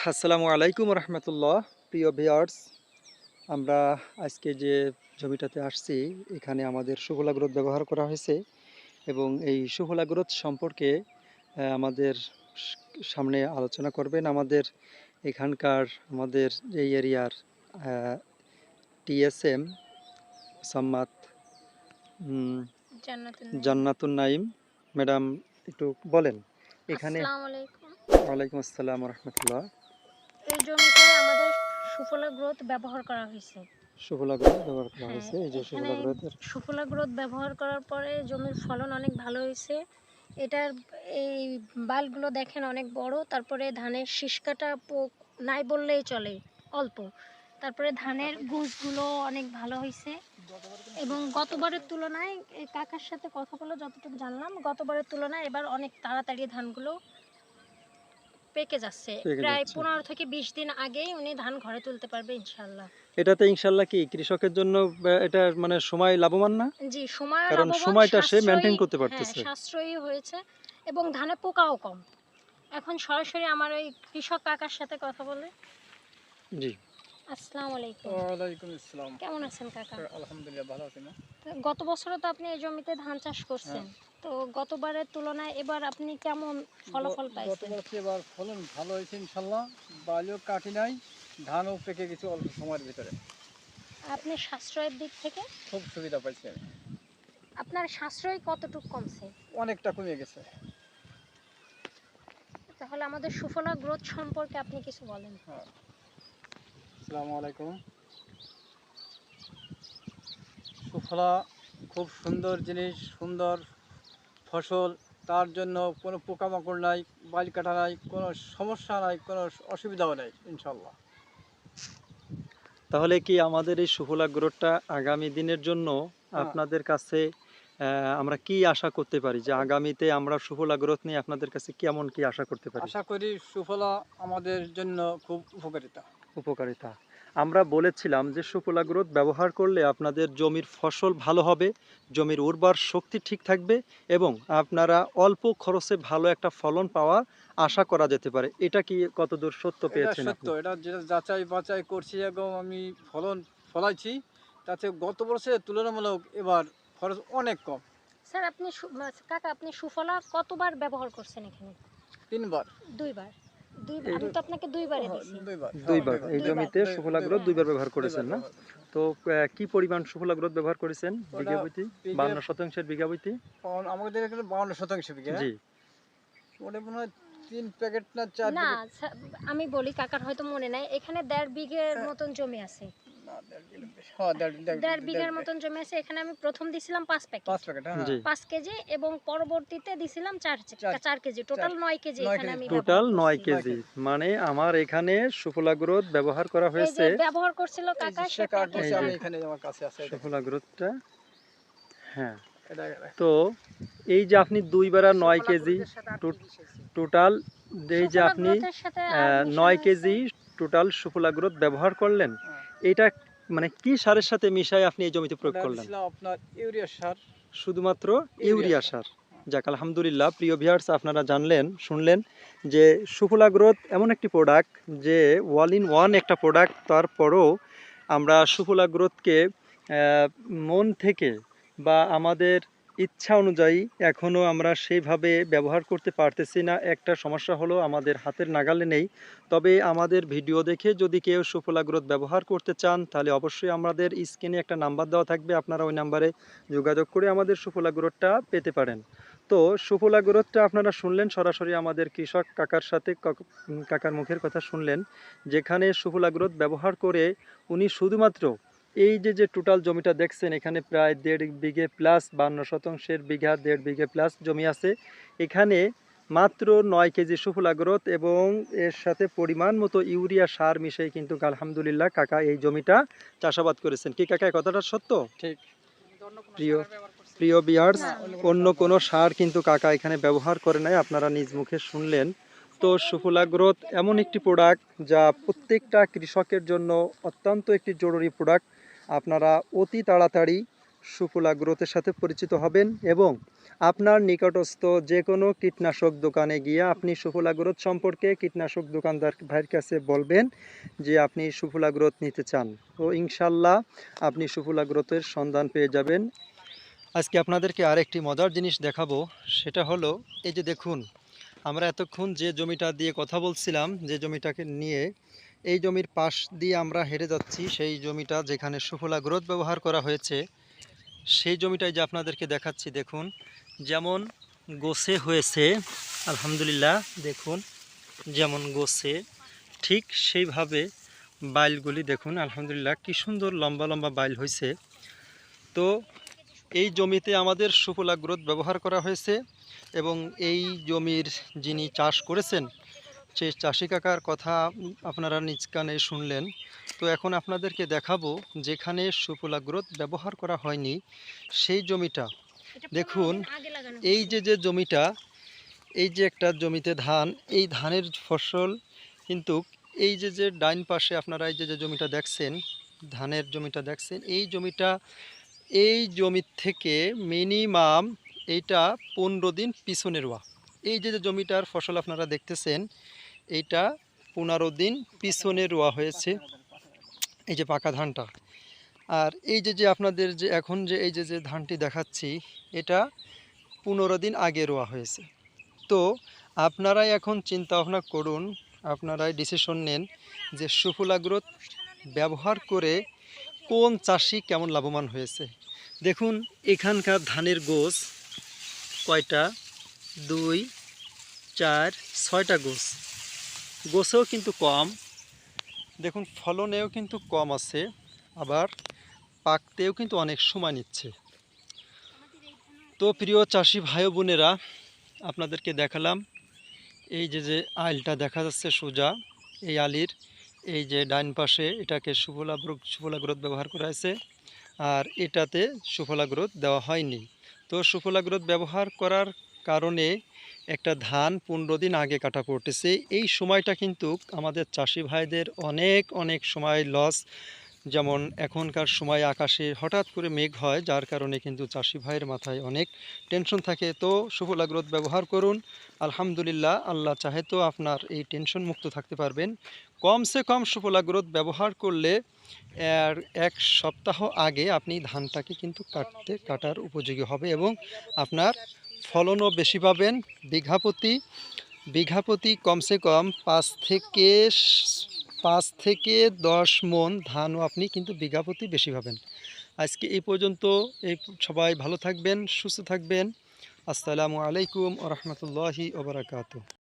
আসসালামু আলাইকুম রহমতুল্লাহ প্রিয় ভিয়ার্স আমরা আজকে যে জমিটাতে আসছি এখানে আমাদের সুফলা গ্রোথ ব্যবহার করা হয়েছে এবং এই সুফলা গ্রোথ সম্পর্কে আমাদের সামনে আলোচনা করবেন আমাদের এখানকার আমাদের এই এরিয়ার টিএসএম সাম্মাত জান্নাতুন নাইম ম্যাডাম একটু বলেন এখানে ওয়ালাইকুম আসসালাম রহমতুল্লাহ। জমিতে আমাদের সুফলা গ্রোথ ব্যবহার করা হয়েছে। সুফলা গ্রোথ ব্যবহার করা হ্যাঁ, হয়েছে? এই যে সুফলা গ্রোথের সুফলা গ্রোথ ব্যবহার করার পরে জমির ফলন অনেক ভালো হয়েছে। এটার এই বালগুলো দেখেন অনেক বড় তারপরে ধানের শিশকাটা পোক নাই বললেই চলে অল্প। তারপরে ধানের গুছগুলো অনেক ভালো হয়েছে। এবং গতবারের তুলনায় কাকার সাথে কথা বলে যতটুকু জানলাম গতবারের তুলনায় এবার অনেক তাড়াতাড়ি ধানগুলো পেকে যাচ্ছে। প্রায় পনেরো থেকে বিশ দিন আগেই উনি ধান ঘরে তুলতে পারবে ইনশাল্লাহ এটাতে ইনশাল্লাহ কি কৃষকের জন্য এটা মানে সময় লাভবান না? জি সময় কারণ সময়টা সে maintain করতে হ্যাঁ, পারতেছে। সাশ্রয়ী হয়েছে এবং ধানে পোকাও কম। এখন সরাসরি আমার ওই কৃষক কাকার সাথে কথা বলে। জি। আসসালামু আলাইকুম। ওয়ালাইকুম আসসালাম। কেমন আছেন কাকা? আলহামদুলিল্লাহ ভালো আছি না? গত বছরও তো আপনি এই জমিতে ধান চাষ করছেন। তো গতবারের তুলনায় এবার আপনি কেমন ফলাফল পাইছেন? গত বছর এবার ফলন ভালো হয়েছে ইনশাল্লাহ বালিও কাটি নাই ধানও পেকে গেছে অল্প সময়ের ভিতরে। আপনি সাশ্রয়ের দিক থেকে? খুব সুবিধা পাইছি আমি। আপনার সাশ্রয় কতটুকু কমছে? অনেকটা কমে গেছে। তাহলে আমাদের সুফলা গ্রোথ সম্পর্কে আপনি কিছু বলেন। হ্যাঁ। আসসালামু আলাইকুম। সুফলা খুব সুন্দর জিনিস সুন্দর ফসল তার জন্য কোনো পোকামাকড় নাই বালি কাটা নাই কোনো সমস্যা নাই কোনো অসুবিধাও নাই ইনশাল্লাহ তাহলে কি আমাদের এই সুফলা গ্রোথটা আগামী দিনের জন্য হ্যাঁ। আপনাদের কাছে আমরা কি আশা করতে পারি? যে আগামীতে আমরা সুফলা গ্রোথ নিয়ে আপনাদের কাছে কেমন কি আশা করতে পারি? আশা করি সুফলা আমাদের জন্য খুব উপকারিতা। উপকারিতা। আমরা বলেছিলাম যে সুফলা গ্রোথ ব্যবহার করলে আপনাদের জমির ফসল ভালো হবে জমির উর্বর শক্তি ঠিক থাকবে এবং আপনারা অল্প খরচে ভালো একটা ফলন পাওয়া আশা করা যেতে পারে। এটা কি কতদূর সত্য পেয়েছেন সত্য? এটা যেটা যাচাই বাছাই করছি এবং আমি ফলন ফলাইছি তাতে গত বছরের তুলনামূলক এবার খরচ অনেক কম। স্যার আপনি কাকা আপনি সুফলা কতবার ব্যবহার করছেন এখানে? তিনবার। দুইবার? আমি তো আপনাকে দুইবারে হ্যাঁ, দিছি। দুইবার। দুইবার। এই জমিতে দুই- সুফলা গ্রোথ দুইবার, দুইবার ব্যবহার করেছেন না? তো কি পরিমাণ সুফলা ব্যবহার করেছেন বিঘা প্রতি বিঘে- বান্ন শতাংশের বিঘা প্রতি বাউন্ন- আমাদের এখানে বাউন্ন শতাংশ বিঘা। জি। মনে হয় তিন প্যাকেট না চার না আমি বলি কাকার হয়তো মনে নাই এখানে দেড় বিঘের হ্যাঁ। মতন জমি আছে। দেড়। হ্যাঁ, দেড়- বিঘার মতন জমি আছে এখানে আমি প্রথম দিছিলাম পাঁচ প্যাকেট। পাঁচ প্যাকেট হ্যাঁ। পাঁচ কেজি এবং পরবর্তীতে দিছিলাম চার কেজি টোটাল নয় কেজি এখানে আমি টোটাল ব্যবহার নয় কেজি। মানে আমার এখানে সুফলা গ্রোথ ব্যবহার করা হয়েছে। ব্যবহার করছিল কাকা সে। আমি এখানে আমার কাছে আছে। হ্যাঁ। তো এই যে আপনি দুইবার আর নয় কেজি টোটাল এই যে আপনি নয় কেজি টোটাল সুফলা গ্রোথ ব্যবহার করলেন। এটা মানে কি সারের সাথে মিশাই আপনি এই জমিতে প্রয়োগ করলেন? আপনার ইউরিয়া সার। শুধুমাত্র ইউরিয়া ইউরিয়া সার। যাক আলহামদুলিল্লাহ প্রিয় ভিয়ার্স আপনারা জানলেন শুনলেন যে সুফলা গ্রোথ এমন একটি প্রোডাক্ট যে ওয়াল ইন ওয়ান একটা প্রোডাক্ট তারপরও আমরা সুফলা গ্রোথকে মন থেকে বা আমাদের ইচ্ছা অনুযায়ী এখনও আমরা সেইভাবে ব্যবহার করতে পারতেছি না। একটা সমস্যা হলো আমাদের হাতের নাগালে নেই। তবে আমাদের ভিডিও দেখে যদি কেউ সুফলা গ্রোথ ব্যবহার করতে চান, তাহলে অবশ্যই আমাদের স্ক্রিনে একটা নাম্বার দেওয়া থাকবে। আপনারা ওই নাম্বারে যোগাযোগ করে আমাদের সুফলা গ্রোথটা পেতে পারেন। তো সুফলা গ্রোথটা আপনারা শুনলেন, সরাসরি আমাদের কৃষক কাকার সাথে কক- কাকার মুখের কথা শুনলেন। যেখানে সুফলা গ্রোথ ব্যবহার করে উনি শুধুমাত্র এই যে যে টোটাল জমিটা দেখছেন এখানে প্রায় দেড় বিঘে প্লাস বান্ন শতাংশের বিঘা দেড় বিঘে প্লাস জমি আছে। এখানে মাত্র নয় কেজি সুফলা গ্রোথ এবং এর সাথে পরিমাণ মতো ইউরিয়া সার মিশিয়ে কিন্তু আলহামদুলিল্লাহ কাকা এই জমিটা চাষাবাদ করেছেন। কি কাকা কথাটা সত্য? ঠিক। প্রিয় প্রিয় বিয়ার্স অন্য কোনো সার কিন্তু কাকা এখানে ব্যবহার করে নাই আপনারা নিজ মুখে শুনলেন। তো সুফলা গ্রোথ এমন একটি প্রোডাক্ট যা প্রত্যেকটা কৃষকের জন্য অত্যন্ত একটি জরুরি প্রোডাক্ট আপনারা অতি তাড়াতাড়ি সুফলা গ্রোথের সাথে পরিচিত হবেন এবং আপনার নিকটস্থ যে কোনো কীটনাশক দোকানে গিয়ে আপনি সুফলা গ্রোথ সম্পর্কে কীটনাশক দোকানদার ভাইয়ের কাছে বলবেন যে আপনি সুফলা গ্রোথ নিতে চান। তো ইনশাল্লাহ আপনি সুফলা গ্রোথের সন্ধান পেয়ে যাবেন। আজকে আপনাদেরকে আরেকটি মজার জিনিস দেখাবো, সেটা হলো, এই যে দেখুন, আমরা এতক্ষণ যে জমিটা দিয়ে কথা বলছিলাম, যে জমিটাকে নিয়ে এই জমির পাশ দিয়ে আমরা হেরে যাচ্ছি। সেই জমিটা যেখানে সুফলা গ্রোথ ব্যবহার করা হয়েছে, সেই জমিটাই যে আপনাদেরকে দেখাচ্ছি, দেখুন। যেমন গোছে হয়েছে, আলহামদুলিল্লাহ, দেখুন। যেমন গোছে, ঠিক সেইভাবে বাইলগুলি দেখুন, আলহামদুলিল্লাহ, কি সুন্দর লম্বা লম্বা বাইল হয়েছে। তো এই জমিতে আমাদের সুফলা গ্রোথ ব্যবহার করা হয়েছে এবং এই জমির যিনি চাষ করেছেন সেই চাষি কাকার কথা আপনারা নিজ কানে শুনলেন তো এখন আপনাদেরকে দেখাবো যেখানে সুফলা গ্রোথ ব্যবহার করা হয়নি সেই জমিটা। দেখুন, এই যে যে জমিটা এই যে একটা জমিতে ধান এই ধানের ফসল কিন্তু এই যে যে ডাইন পাশে আপনারা এই যে যে জমিটা দেখছেন ধানের জমিটা দেখছেন এই জমিটা এই জমির থেকে মিনিমাম এইটা পনেরো দিন পিছনে রোয়া এই যে জমিটার ফসল আপনারা দেখতেছেন, এইটা পনেরো দিন পিছনে রোয়া হয়েছে, এই যে পাকা ধানটা। আর এই যে যে আপনাদের যে এখন যে এই যে যে ধানটি দেখাচ্ছি, এটা পনেরো দিন আগে রোয়া হয়েছে। তো আপনারাই এখন চিন্তা ভাবনা করুন, আপনারাই ডিসিশন নেন যে সুফলা গ্রোথ ব্যবহার করে কোন চাষি কেমন লাভবান হয়েছে। দেখুন, এখানকার ধানের গোছ কয়টা? দুই, চার, ছয়টা গোছ। গোছেও কিন্তু কম। দেখুন, ফলনেও কিন্তু কম আছে, আবার পাকতেও কিন্তু অনেক সময় নিচ্ছে। তো প্রিয় চাষি ভাই বোনেরা, আপনাদেরকে দেখালাম, এই যে যে আইলটা দেখা যাচ্ছে সোজা, এই আলির, এই যে ডাইন পাশে এটাকে সুফলা সুফলা গ্রোথ ব্যবহার করা হয়েছে, আর এটাতে সুফলা গ্রোথ দেওয়া হয়নি। তো সুফলা গ্রোথ ব্যবহার করার কারণে একটা ধান পনেরো দিন আগে কাটা পড়তেছে। এই সময়টা কিন্তু আমাদের চাষি ভাইদের অনেক অনেক সময় লস যেমন এখনকার সময় আকাশে হঠাৎ করে মেঘ হয়, যার কারণে কিন্তু চাষি ভাইয়ের মাথায় অনেক টেনশন থাকে। তো সুফলা গ্রোথ ব্যবহার করুন। আলহামদুলিল্লাহ, আল্লাহ চাহে তো আপনার এই টেনশন মুক্ত থাকতে পারবেন। কমসে কম সুফলা গ্রোথ ব্যবহার করলে এর এক সপ্তাহ আগে আপনি ধানটাকে কিন্তু কাটতে, কাটার উপযোগী হবে এবং আপনার ফলনও বেশি পাবেন। বিঘাপতি বিঘাপতি কমসে কম পাঁচ থেকে পাঁচ থেকে দশ মন ধানও আপনি কিন্তু বিঘাপতি বেশি পাবেন। আজকে এই পর্যন্ত, এই সবাই ভালো থাকবেন, সুস্থ থাকবেন। আসসালামু আলাইকুম ও রহমতুল্লাহি ওবরাকাতু